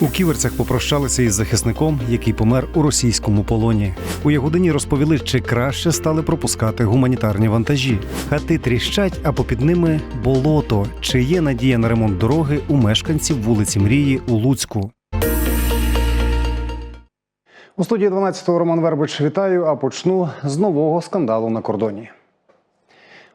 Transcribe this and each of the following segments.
У ківерцях попрощалися із захисником, який помер у російському полоні. У Ягодині розповіли, чи краще стали пропускати гуманітарні вантажі. Хати тріщать, а попід ними болото. Чи є надія на ремонт дороги у мешканців вулиці Мрії у Луцьку? У студії 12-го Роман Вербич вітаю. А почну з нового скандалу на кордоні.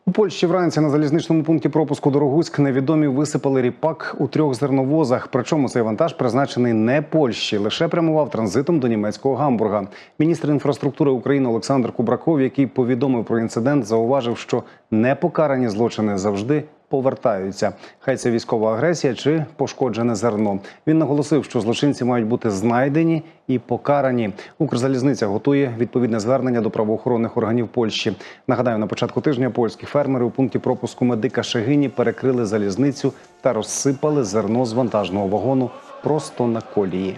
У Польщі вранці на залізничному пункті пропуску Дорогуськ невідомі висипали ріпак у трьох зерновозах. Причому цей вантаж призначений не Польщі, лише прямував транзитом до німецького Гамбурга. Міністр інфраструктури України Олександр Кубраков, який повідомив про інцидент, зауважив, що непокарані злочини завжди повертаються. Хай це військова агресія чи пошкоджене зерно. Він наголосив, що злочинці мають бути знайдені і покарані. Укрзалізниця готує відповідне звернення до правоохоронних органів Польщі. Нагадаю, на початку тижня польські фермери у пункті пропуску медика Шегині перекрили залізницю та розсипали зерно з вантажного вагону просто на колії.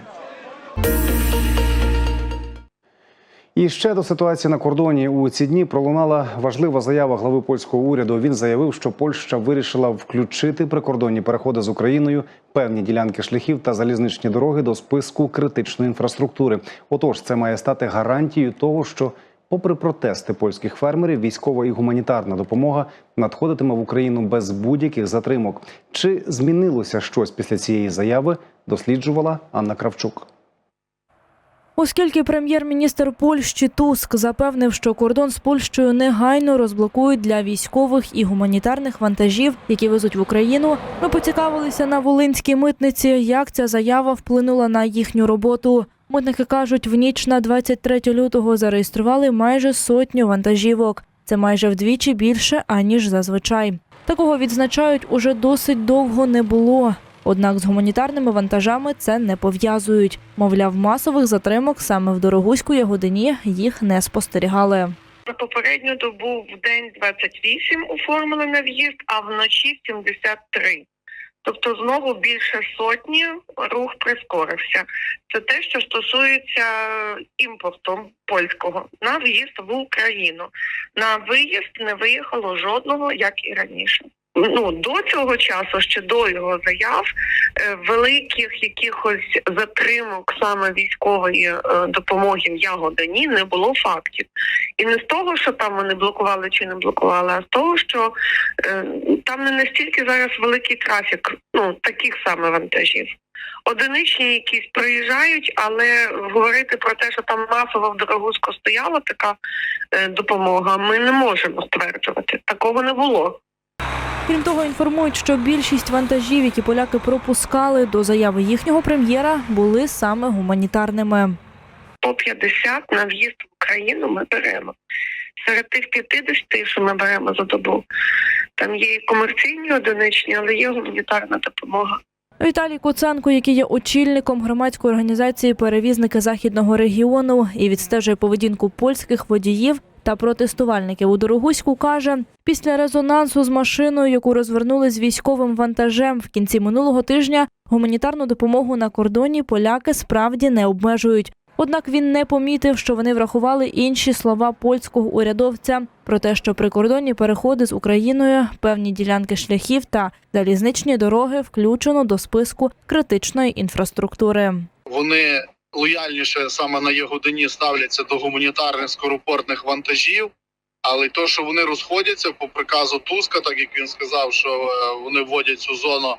І ще до ситуації на кордоні у ці дні пролунала важлива заява глави польського уряду. Він заявив, що Польща вирішила включити прикордонні переходи з Україною, певні ділянки шляхів та залізничні дороги до списку критичної інфраструктури. Отож, це має стати гарантією того, що, попри протести польських фермерів, військова і гуманітарна допомога надходитиме в Україну без будь-яких затримок. Чи змінилося щось після цієї заяви? Досліджувала Анна Кравчук. Оскільки прем'єр-міністр Польщі Туск запевнив, що кордон з Польщею негайно розблокують для військових і гуманітарних вантажів, які везуть в Україну, ми поцікавилися на волинській митниці, як ця заява вплинула на їхню роботу. Митники кажуть, в ніч на 23 лютого зареєстрували майже сотню вантажівок. Це майже вдвічі більше аніж зазвичай. Такого відзначають уже досить довго не було. Однак з гуманітарними вантажами це не пов'язують. Мовляв, масових затримок саме в Дорогуську Ягодині їх не спостерігали. За попередню добу в день 28 оформили на в'їзд, а вночі 73. Тобто знову більше сотні рух прискорився. Це те, що стосується імпорту польського на в'їзд в Україну. На виїзд не виїхало жодного, як і раніше. Ну до цього часу, ще до його заяв, е, великих якихось затримок саме військової е, допомоги в Ягодині не було фактів. І не з того, що там вони блокували чи не блокували, а з того, що е, там не настільки зараз великий трафік, ну таких саме вантажів. Одиничні якісь приїжджають, але говорити про те, що там масово в Дорогуську стояла така допомога, ми не можемо стверджувати. Такого не було. Крім того, інформують, що більшість вантажів, які поляки пропускали до заяви їхнього прем'єра, були саме гуманітарними. по 50 на в'їзд в Україну ми беремо. Серед тих 50, що ми беремо за добу, там є і комерційні одиничні, але є гуманітарна допомога. Віталій Куценко, який є очільником громадської організації Перевізники західного регіону і відстежує поведінку польських водіїв та протестувальників у Дорогуську, каже, після резонансу з машиною, яку розвернули з військовим вантажем в кінці минулого тижня, гуманітарну допомогу на кордоні поляки справді не обмежують. Однак він не помітив, що вони врахували інші слова польського урядовця про те, що прикордонні переходи з Україною, певні ділянки шляхів та залізничні дороги включено до списку критичної інфраструктури. вони лояльніше саме на Ягодині ставляться до гуманітарних скоропортних вантажів. Але то, що вони розходяться по приказу Туска, так як він сказав, що е, вони вводять цю зону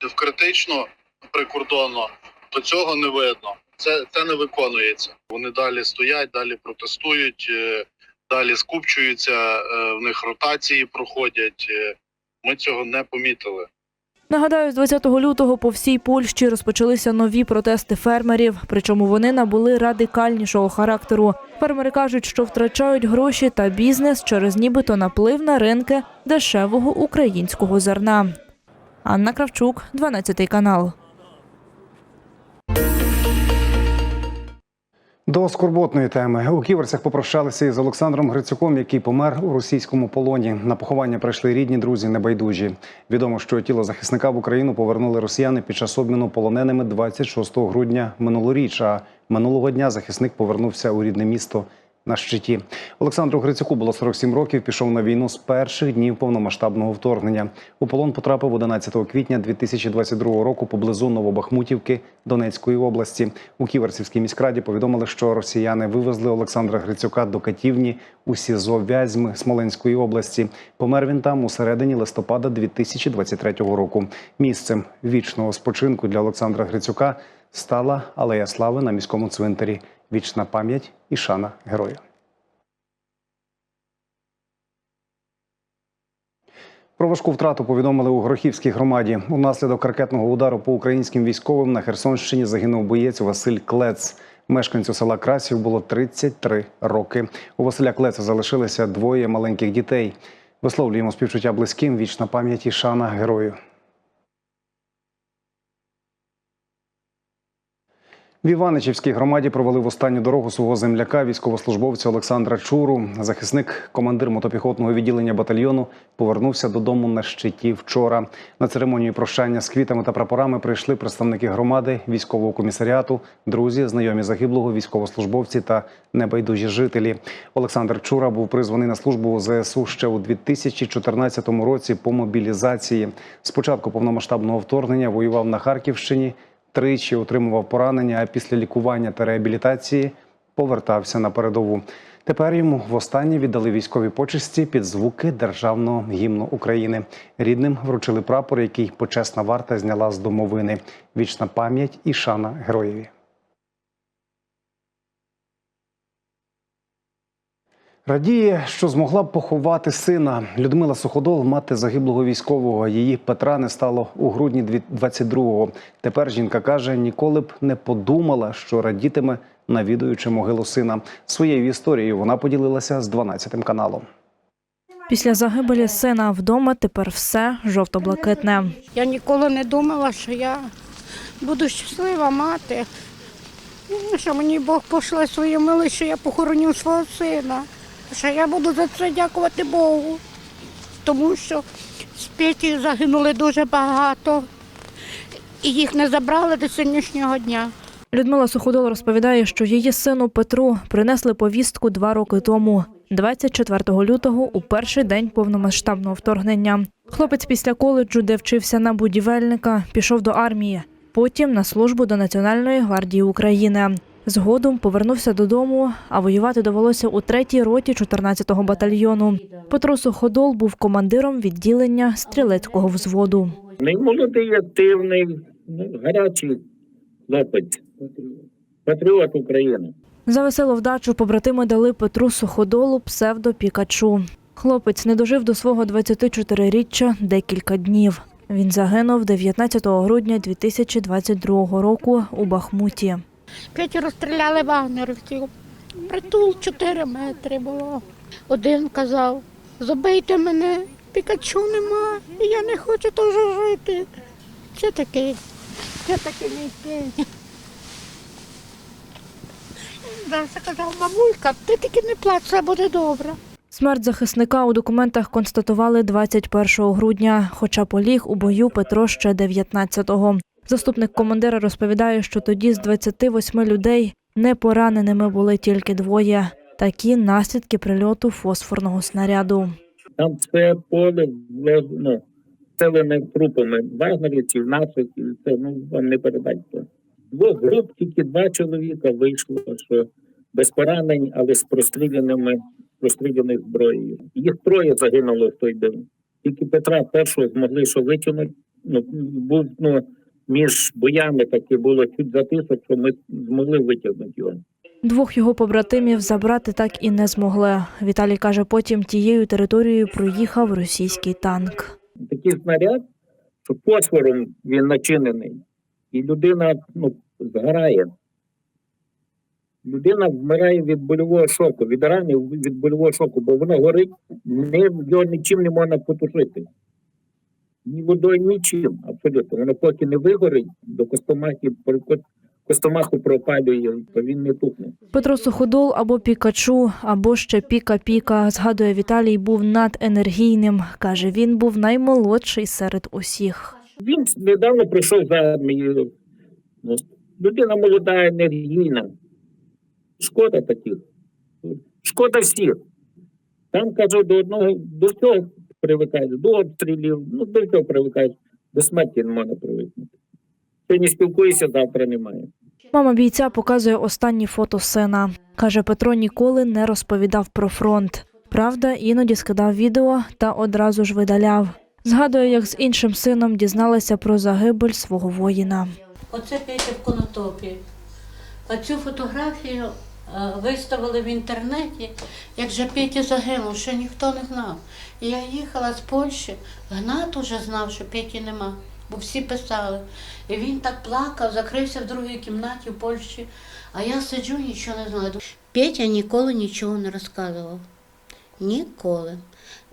в критичну прикордонну, то цього не видно. Це, це не виконується. Вони далі стоять, далі протестують, е, далі скупчуються, е, в них ротації проходять. Ми цього не помітили. Нагадаю, з 20 лютого по всій Польщі розпочалися нові протести фермерів, причому вони набули радикальнішого характеру. Фермери кажуть, що втрачають гроші та бізнес через нібито наплив на ринки дешевого українського зерна. Анна Кравчук, 12 канал. До скорботної теми у ківерцях попрощалися із Олександром Грицюком, який помер у російському полоні. На поховання прийшли рідні друзі небайдужі. Відомо, що тіло захисника в Україну повернули росіяни під час обміну полоненими 26 грудня минулоріч. А минулого дня захисник повернувся у рідне місто на щиті. Олександру Грицюку було 47 років. Пішов на війну з перших днів повномасштабного вторгнення. У полон потрапив 11 квітня 2022 року поблизу Новобахмутівки Донецької області. У Ківерцівській міськраді повідомили, що росіяни вивезли Олександра Грицюка до катівні у СІЗО Вязьми Смоленської області. Помер він там у середині листопада 2023 року. Місцем вічного спочинку для Олександра Грицюка стала алея слави на міському цвинтарі. Вічна пам'ять і шана герою. Про важку втрату повідомили у Горохівській громаді. Унаслідок ракетного удару по українським військовим на Херсонщині загинув боєць Василь Клец. Мешканцю села Красів було 33 роки. У Василя Клеца залишилися двоє маленьких дітей. Висловлюємо співчуття близьким. Вічна пам'ять і шана герою. В Іваничівській громаді провели в останню дорогу свого земляка, військовослужбовця Олександра Чуру. Захисник, командир мотопіхотного відділення батальйону, повернувся додому на щиті вчора. На церемонію прощання з квітами та прапорами прийшли представники громади, військового комісаріату, друзі, знайомі загиблого, військовослужбовці та небайдужі жителі. Олександр Чура був призваний на службу у ЗСУ ще у 2014 році по мобілізації. Спочатку повномасштабного вторгнення воював на Харківщині тричі отримував поранення, а після лікування та реабілітації повертався на передову. Тепер йому востаннє віддали військові почесті під звуки державного гімну України. Рідним вручили прапор, який почесна варта зняла з домовини. Вічна пам'ять і шана героєві. Радіє, що змогла б поховати сина. Людмила Суходол, мати загиблого військового. Її Петра не стало у грудні 22-го. Тепер жінка каже, ніколи б не подумала, що радітиме, навідуючи могилу сина. Своєю історією вона поділилася з 12 каналом. Після загибелі сина вдома тепер все жовто-блакитне. Я ніколи не думала, що я буду щаслива мати, що мені Бог пошле свою милість, що я похороню свого сина, що я буду за це дякувати Богу, тому що з Петі загинули дуже багато, і їх не забрали до сьогоднішнього дня. Людмила Суходол розповідає, що її сину Петру принесли повістку два роки тому, 24 лютого, у перший день повномасштабного вторгнення. Хлопець після коледжу, де вчився на будівельника, пішов до армії. Потім на службу до Національної гвардії України. Згодом повернувся додому, а воювати довелося у третій роті 14-го батальйону. Петро Суходол був командиром відділення стрілецького взводу. Він молодий, активний, ну, гарячий хлопець, патріот України. За веселу вдачу побратими дали Петру Суходолу псевдо Пікачу. Хлопець не дожив до свого 24-річчя декілька днів. Він загинув 19 грудня 2022 року у Бахмуті. П'ять розстріляли вагнерівців. Притул 4 метри було. Один казав, забийте мене, пікачу нема, і я не хочу теж жити. Це такий, це такий мій день. Даша казав, мамулька, ти тільки не плач, все буде добре. Смерть захисника у документах констатували 21 грудня, хоча поліг у бою Петро ще 19-го. Заступник командира розповідає, що тоді з 28 людей не пораненими були тільки двоє. Такі наслідки прильоту фосфорного снаряду. Там все поле ну, вселене трупами вагнерівців, наших, це ну, вам не передать. Двох груп тільки два чоловіка вийшло, що без поранень, але з простріляними, простріляних зброєю. Їх троє загинуло в той день. Тільки Петра першого змогли що витягнути. Ну, був ну, між боями таке було чуть затисок, що ми змогли витягнути його. Двох його побратимів забрати так і не змогли. Віталій каже, потім тією територією проїхав російський танк. такий снаряд, що фосфором він начинений, і людина ну, згорає. Людина вмирає від больового шоку, від ранів від больового шоку, бо воно горить, не, його нічим не можна потушити. Ні водою, нічим, абсолютно. Воно поки не вигорить, до костомахи, костомаху пропалює, то він не тухне. Петро Суходол або Пікачу, або ще Піка-Піка. Згадує Віталій, був наденергійним. Каже, він був наймолодший серед усіх. Він недавно прийшов з армії. Ну, Людина молода, енергійна. Шкода таких. шкода всіх. Там кажу, до одного до всього привикаєш, до обстрілів, ну до всього привикаєш. До смерті не можна привикнути. Сьогодні спілкуєшся, завтра немає. Мама бійця показує останні фото сина. Каже, Петро ніколи не розповідав про фронт. Правда, іноді скидав відео та одразу ж видаляв. Згадує, як з іншим сином дізналася про загибель свого воїна. Оце Петя в конотопі. А цю фотографію виставили в інтернеті, як же Петя загинув, ще ніхто не знав. І я їхала з Польщі, Гнат уже знав, що Петі нема, бо всі писали. І він так плакав, закрився в другій кімнаті в Польщі, а я сиджу, нічого не знаю. Петя ніколи нічого не розказував. Ніколи.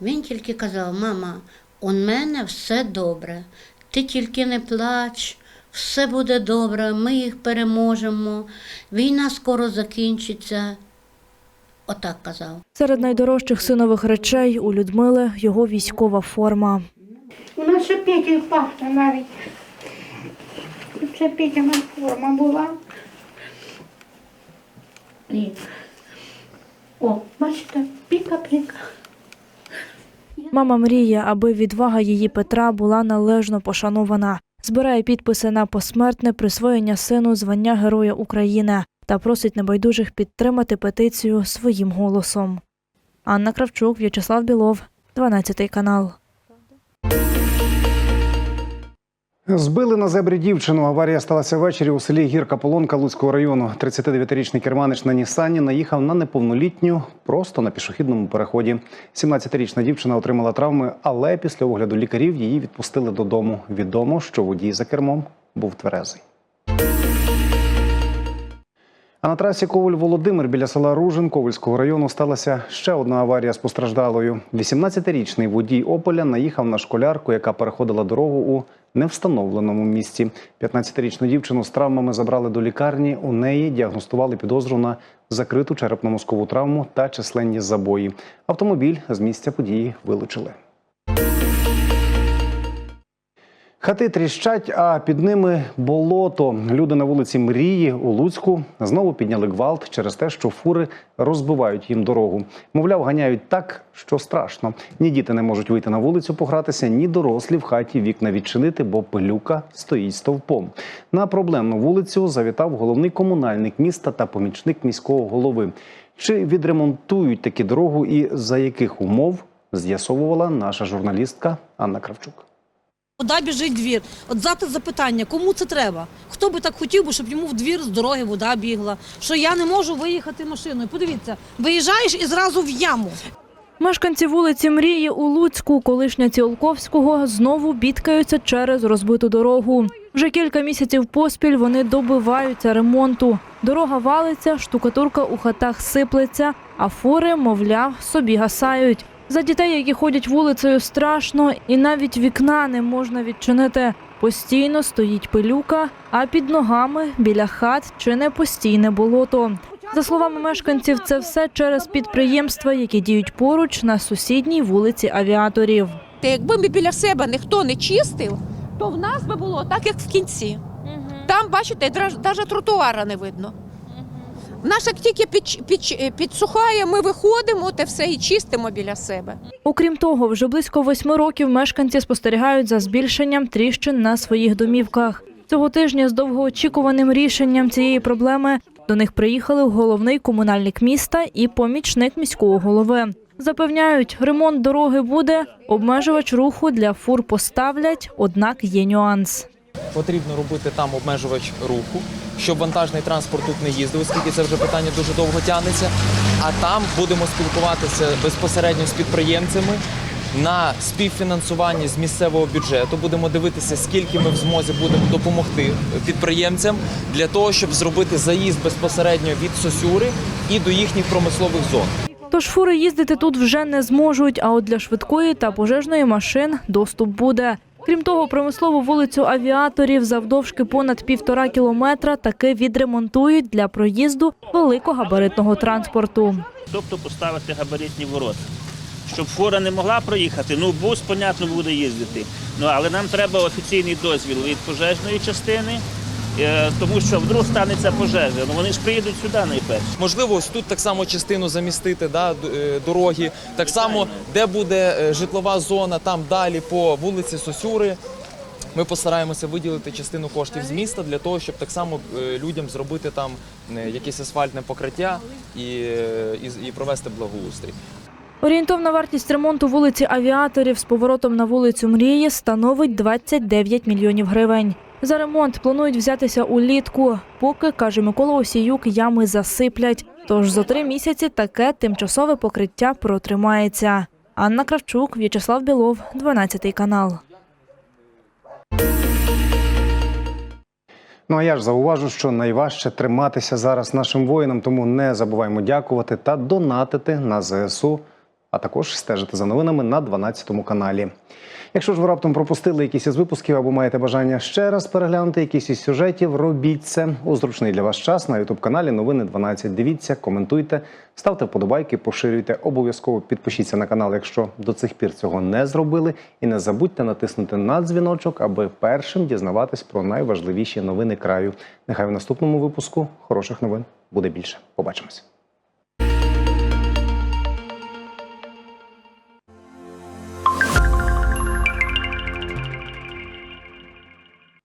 Він тільки казав, мама, у мене все добре. Ти тільки не плач, все буде добре, ми їх переможемо, війна скоро закінчиться. Отак казав. Серед найдорожчих синових речей у Людмили його військова форма. У нас ще Петя пахне навіть. Це Петя форма була. І... О, бачите, піка-піка. Мама мріє, аби відвага її Петра була належно пошанована. Збирає підписи на посмертне присвоєння сину звання Героя України та просить небайдужих підтримати петицію своїм голосом. Анна Кравчук, В'ячеслав Білов, 12 канал. Збили на зебрі дівчину. Аварія сталася ввечері у селі Гірка Полонка Луцького району. 39-річний керманич на Нісані наїхав на неповнолітню просто на пішохідному переході. 17-річна дівчина отримала травми, але після огляду лікарів її відпустили додому. Відомо, що водій за кермом був тверезий. А на трасі Коваль-Володимир біля села Ружин Ковальського району сталася ще одна аварія з постраждалою. 18-річний водій Ополя наїхав на школярку, яка переходила дорогу у невстановленому місці. 15-річну дівчину з травмами забрали до лікарні. У неї діагностували підозру на закриту черепно-мозкову травму та численні забої. Автомобіль з місця події вилучили. Хати тріщать, а під ними болото. Люди на вулиці Мрії у Луцьку знову підняли гвалт через те, що фури розбивають їм дорогу. Мовляв, ганяють так, що страшно. Ні діти не можуть вийти на вулицю погратися, ні дорослі в хаті вікна відчинити, бо пилюка стоїть стовпом. На проблемну вулицю завітав головний комунальник міста та помічник міського голови. Чи відремонтують такі дорогу і за яких умов з'ясовувала наша журналістка Анна Кравчук. Вода біжить двір. От завтра запитання, кому це треба? Хто би так хотів, щоб йому в двір з дороги вода бігла? Що я не можу виїхати машиною. Подивіться, виїжджаєш і зразу в яму. Мешканці вулиці Мрії у Луцьку, колишня Ціолковського, знову бідкаються через розбиту дорогу. Вже кілька місяців поспіль вони добиваються ремонту. Дорога валиться, штукатурка у хатах сиплеться, а фури, мовляв, собі гасають. За дітей, які ходять вулицею, страшно, і навіть вікна не можна відчинити. Постійно стоїть пилюка, а під ногами біля хат чи не постійне болото. За словами мешканців, це все через підприємства, які діють поруч на сусідній вулиці авіаторів. Та якби ми біля себе ніхто не чистив, то в нас би було так, як в кінці. Там, бачите, навіть тротуара не видно. В нас як тільки під, під, підсухає, ми виходимо та все і чистимо біля себе. Окрім того, вже близько восьми років мешканці спостерігають за збільшенням тріщин на своїх домівках. Цього тижня з довгоочікуваним рішенням цієї проблеми до них приїхали головний комунальник міста і помічник міського голови. Запевняють, ремонт дороги буде, обмежувач руху для фур поставлять, однак є нюанс. Потрібно робити там обмежувач руху, щоб вантажний транспорт тут не їздив, оскільки це вже питання дуже довго тягнеться. А там будемо спілкуватися безпосередньо з підприємцями на співфінансуванні з місцевого бюджету. Будемо дивитися, скільки ми в змозі будемо допомогти підприємцям для того, щоб зробити заїзд безпосередньо від Сосюри і до їхніх промислових зон. Тож фури їздити тут вже не зможуть, а от для швидкої та пожежної машин доступ буде. Крім того, промислову вулицю авіаторів завдовжки понад півтора кілометра таки відремонтують для проїзду великогабаритного транспорту. тобто поставити габаритні ворота. Щоб фура не могла проїхати, ну бус, понятно, буде їздити. Ну але нам треба офіційний дозвіл від пожежної частини Тому що вдруг станеться пожежа. Ну вони ж приїдуть сюди найперше. Можливо, ось тут так само частину замістити да, е, дороги. Так само, де буде е, житлова зона, там далі по вулиці Сосюри. Ми постараємося виділити частину коштів з міста для того, щоб так само е, людям зробити там е, якесь асфальтне покриття і, е, і, і провести благоустрій. Орієнтовна вартість ремонту вулиці Авіаторів з поворотом на вулицю Мрії становить 29 мільйонів гривень. За ремонт планують взятися улітку. Поки, каже Микола Осіюк, ями засиплять. Тож за три місяці таке тимчасове покриття протримається. Анна Кравчук, В'ячеслав Білов, 12 канал. Ну а я ж зауважу, що найважче триматися зараз нашим воїнам, тому не забуваємо дякувати та донатити на ЗСУ, а також стежити за новинами на 12 каналі. Якщо ж ви раптом пропустили якісь із випусків або маєте бажання ще раз переглянути якісь із сюжетів, робіть це у зручний для вас час на Ютуб каналі Новини 12. Дивіться, коментуйте, ставте вподобайки, поширюйте. Обов'язково підпишіться на канал, якщо до цих пір цього не зробили. І не забудьте натиснути на дзвіночок, аби першим дізнаватись про найважливіші новини краю. Нехай в наступному випуску хороших новин буде більше. Побачимось.